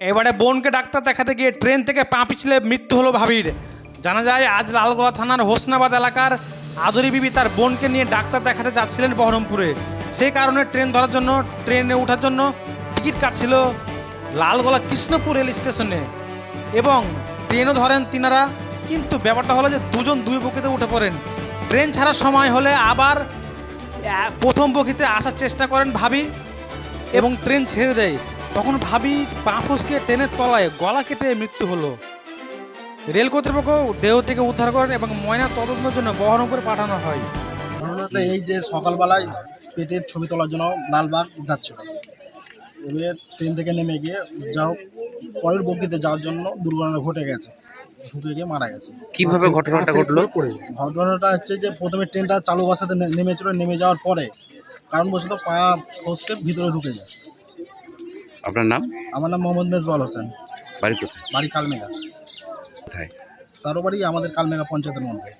এবারে বোনকে ডাক্তার দেখাতে গিয়ে ট্রেন থেকে পা পিছলে মৃত্যু হলো ভাবির। জানা যায়, আজ লালগোলা থানার হোসনাবাদ এলাকার আদরি বিবি তার বোনকে নিয়ে ডাক্তার দেখাতে যাচ্ছিলেন বহরমপুরে। সেই কারণে ট্রেন ধরার জন্য, ট্রেনে ওঠার জন্য টিকিট কাটছিল লালগোলা কৃষ্ণপুর রেল স্টেশনে। এবং ট্রেনও ধরেন তিনারা, কিন্তু ব্যাপারটা হলো যে দুজন দুই বগিতে উঠে পড়েন। ট্রেন ছাড়ার সময় হলে আবার প্রথম বগিতে আসার চেষ্টা করেন ভাবি এবং ট্রেন ছেড়ে দেয়। তখন ভাবি পা ফসকে ট্রেনের তলায় গলা কেটে মৃত্যু হলো। রেল কর্তৃপক্ষ দেহ থেকে উদ্ধার করেন এবং ময়না তদন্তের জন্য বহরমপুরে পাঠানো হয়। ঘটনাটা এই যে সকালবেলায় পেটের ছবি তোলার জন্য লালবাগ যাচ্ছিল। এবার ট্রেন থেকে নেমে গিয়ে যাও পরের বগিতে যাওয়ার জন্য দুর্ঘটনা ঘটে গেছে। ঢুকে গিয়ে মারা গেছে। কীভাবে ঘটনাটা ঘটলো? ঘটনাটা হচ্ছে যে প্রথমে ট্রেনটা চালু অবস্থাতে নে- নেমেছিল নেমে যাওয়ার পরে কারণবশত পা ফসকে ভিতরে ঢুকে যায়। আপনার নাম? আমার নাম মোহাম্মদ মেজবাল হোসেন। বাড়ি কোথায়? বাড়ি কালমেঘা। কোথায়? তারও বাড়ি আমাদের কালমেঘা পঞ্চায়েতের মধ্যে।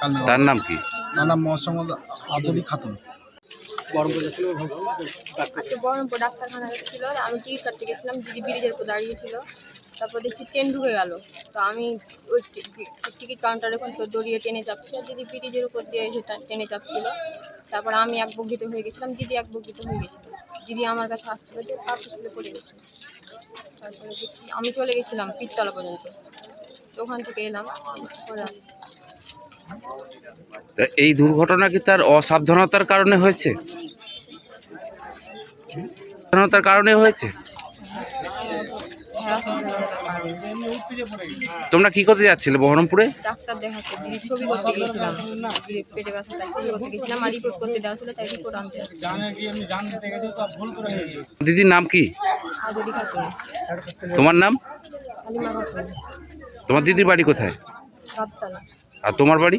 কালমেঘা তার নাম কি? তার নাম মোহাম্মদ আদলি খাতুন। বহরমপুর ডাক্তারখানা ছিল আমি টিকিট কাটতে গেছিলাম দিদি ব্রিজের উপর দাঁড়িয়েছিল। তারপর দেখছি ট্রেন ঢুকে গেল। তো আমি ওই টিকিট কাউন্টার এখন তো দড়িয়ে ট্রেনে চাপছি আর দিদি ব্রিজের উপর দিয়ে এসে টা- ট্রেনে চাপছিল। তারপর আমি এক বগিত হয়ে গেছিলাম, দিদি এক বগিত হয়ে গেছিল। দিদি আমার কাছে আসছিল যে, পা পিছলে পড়ে গেছে। তারপরে দেখি, আমি চলে গেছিলাম পিততলা পর্যন্ত। তো ওখান থেকে এলাম। এই দুর্ঘটনা কি তার অসাবধানতার কারণে হয়েছে? সাবধানতার কারণে হয়েছে? হ্যাঁ তোমরা কি করতে যাচ্ছিলে বহরমপুরে? ডাক্তার দেখাতে দিদি ছবি করতে দিদির পেটে ব্যথা তাই ছবি করতে গেছিলাম আর রিপোর্ট করতে দেওয়া ছিল তাই রিপোর্ট আনতে দিদির নাম কি? তোমার নাম? তোমার দিদির বাড়ি কোথায়? আর তোমার বাড়ি?